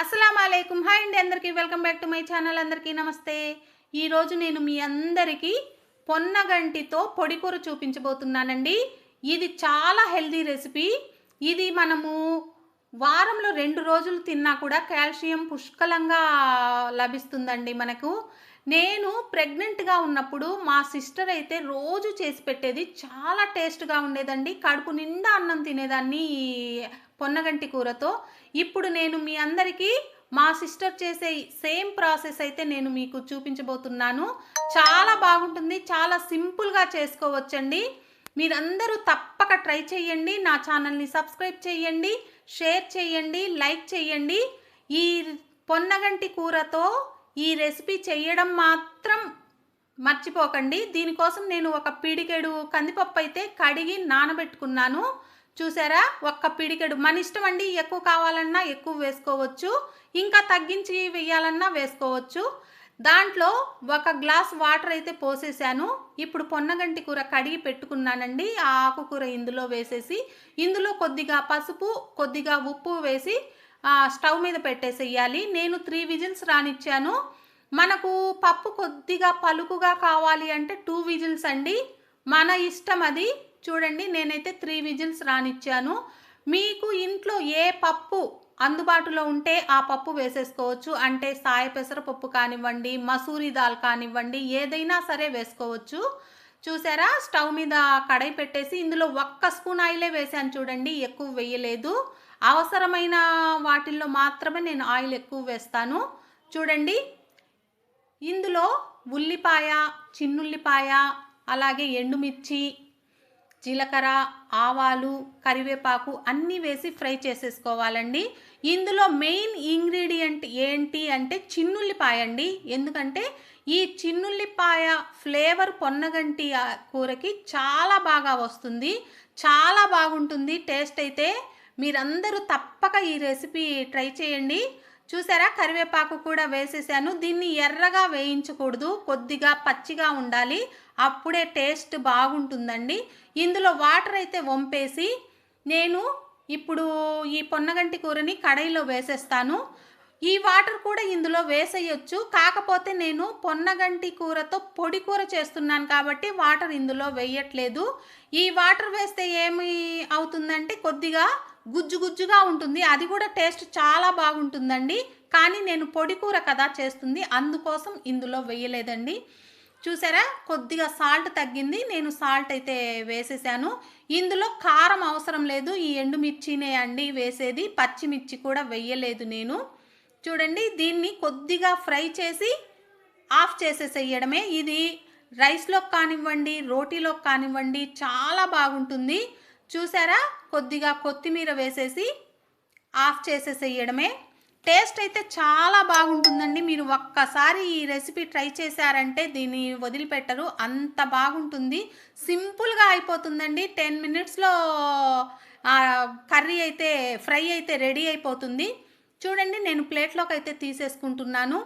అస్సలం హాయ్ అండి అందరికీ. Welcome back to my channel. అందరికీ నమస్తే. ఈరోజు నేను మీ అందరికీ పొన్నగంటితో పొడికూర చూపించబోతున్నానండి. ఇది చాలా హెల్దీ రెసిపీ. ఇది మనము వారంలో రెండు రోజులు తిన్నా కూడా కాల్షియం పుష్కలంగా లభిస్తుందండి మనకు. నేను ప్రెగ్నెంట్గా ఉన్నప్పుడు మా సిస్టర్ అయితే రోజు చేసి పెట్టేది చాలా టేస్ట్గా ఉండేదండి. కడుపు నిండా అన్నం తినేదాన్ని పొన్నగంటి కూరతో. ఇప్పుడు నేను మీ అందరికీ మా సిస్టర్ చేసే సేమ్ ప్రాసెస్ అయితే నేను మీకు చూపించబోతున్నాను. చాలా బాగుంటుంది చాలా సింపుల్గా చేసుకోవచ్చండి. మీరందరూ తప్పక ట్రై చేయండి నా ఛానల్ని సబ్స్క్రైబ్ చేయండి షేర్ చేయండి లైక్ చేయండి. ఈ పొన్నగంటి కూరతో ఈ రెసిపీ చేయడం మాత్రం మర్చిపోకండి. దీనికోసం నేను ఒక పిడికెడు కందిపప్పు అయితే కడిగి నానబెట్టుకున్నాను. చూసారా? ఒక్క పిడికెడు. మన ఇష్టం అండి. ఎక్కువ కావాలన్నా ఎక్కువ వేసుకోవచ్చు. ఇంకా తగ్గించి వేయాలన్నా వేసుకోవచ్చు. దాంట్లో ఒక గ్లాస్ వాటర్ అయితే పోసేసాను. ఇప్పుడు పొన్నగంటి కూర కడిగి పెట్టుకున్నానండి. ఆ ఆకుకూర ఇందులో వేసేసి ఇందులో కొద్దిగా పసుపు కొద్దిగా ఉప్పు వేసి స్టవ్ మీద పెట్టేసేయాలి. నేను త్రీ విజిల్స్ రానిచ్చాను. మనకు పప్పు కొద్దిగా పలుకుగా కావాలి అంటే టూ విజిల్స్ అండి. మన ఇష్టం అది. చూడండి నేనైతే త్రీ విజిల్స్ రానిచ్చాను. మీకు ఇంట్లో ఏ పప్పు అందుబాటులో ఉంటే ఆ పప్పు వేసేసుకోవచ్చు. అంటే సాయ పెసరపప్పు కానివ్వండి మసూరి దాల్ కానివ్వండి ఏదైనా సరే వేసుకోవచ్చు. చూసారా? స్టవ్ మీద కడాయి పెట్టేసి ఇందులో ఒక్క స్పూన్ ఆయిలే వేసాను చూడండి ఎక్కువ వేయలేదు. అవసరమైన వాటిల్లో మాత్రమే నేను ఆయిల్ ఎక్కువ వేస్తాను. చూడండి ఇందులో ఉల్లిపాయ చిన్నుల్లిపాయ అలాగే ఎండుమిర్చి జీలకర్ర ఆవాలు కరివేపాకు అన్నీ వేసి ఫ్రై చేసేసుకోవాలండి. ఇందులో మెయిన్ ఇంగ్రీడియంట్ ఏంటి అంటే చిన్నుల్లిపాయ అండి. ఎందుకంటే ఈ చిన్నుల్లిపాయ ఫ్లేవర్ పొన్నగంటి కూరకి చాలా బాగా వస్తుంది. చాలా బాగుంటుంది. టేస్ట్ అయితే మీరందరూ తప్పక ఈ రెసిపీ ట్రై చేయండి. చూసారా? కరివేపాకు కూడా వేసేసాను. దీన్ని ఎర్రగా వేయించకూడదు. కొద్దిగా పచ్చిగా ఉండాలి. అప్పుడే టేస్ట్ బాగుంటుందండి. ఇందులో వాటర్ అయితే వంపేసి నేను ఇప్పుడు ఈ పొన్నగంటి కూరని కడాయిలో వేసేస్తాను. ఈ వాటర్ కూడా ఇందులో వేసేయచ్చు. కాకపోతే నేను పొన్నగంటి కూరతో పొడి కూర చేస్తున్నాను కాబట్టి వాటర్ ఇందులో వేయట్లేదు. ఈ వాటర్ వేస్తే ఏమి అవుతుందంటే కొద్దిగా గుజ్జు గుజ్జుగా ఉంటుంది. అది కూడా టేస్ట్ చాలా బాగుంటుందండి. కానీ నేను పొడి కూర కదా చేస్తుంది. అందుకోసం ఇందులో వేయలేదండి. చూసారా? కొద్దిగా సాల్ట్ తగ్గింది. నేను సాల్ట్ అయితే వేసేసాను. ఇందులో కారం అవసరం లేదు. ఈ ఎండుమిర్చినే అండి వేసేది. పచ్చిమిర్చి కూడా వేయలేదు నేను. చూడండి దీన్ని కొద్దిగా ఫ్రై చేసి ఆఫ్ చేసేసేయడమే. ఇది రైస్లో కానివ్వండి రోటీలో కానివ్వండి చాలా బాగుంటుంది. చూసారా? కొద్దిగా కొత్తిమీర వేసేసి ఆఫ్ చేసేసేయడమే. టేస్ట్ అయితే చాలా బాగుంటుందండి. మీరు ఒక్కసారి ఈ రెసిపీ ట్రై చేశారంటే దీన్ని వదిలిపెట్టరు. అంత బాగుంటుంది. సింపుల్గా అయిపోతుందండి. టెన్ మినిట్స్లో కర్రీ అయితే ఫ్రై అయితే రెడీ అయిపోతుంది. చూడండి నేను ప్లేట్లోకి అయితే తీసేసుకుంటున్నాను.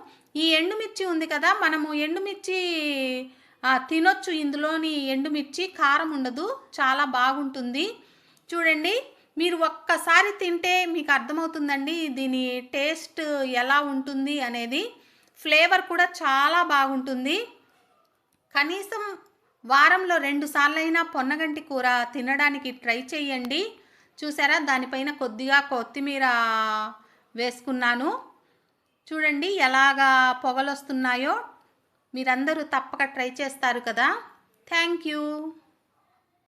ఈ ఎండుమిర్చి ఉంది కదా మనము ఎండుమిర్చి తినొచ్చు. ఇందులోని ఎండుమిర్చి కారం ఉండదు చాలా బాగుంటుంది. చూడండి మీరు ఒక్కసారి తింటే మీకు అర్థమవుతుందండి దీని టేస్ట్ ఎలా ఉంటుంది అనేది. ఫ్లేవర్ కూడా చాలా బాగుంటుంది. కనీసం వారంలో రెండు సార్లైనా పొన్నగంటి కూర తినడానికి ట్రై చేయండి. చూసారా దానిపైన కొద్దిగా కొత్తిమీర వేసుకున్నాను. చూడండి ఎలాగా పొగలొస్తున్నాయో. మీరందరూ తప్పక ట్రై చేస్తారు కదా. Thank you.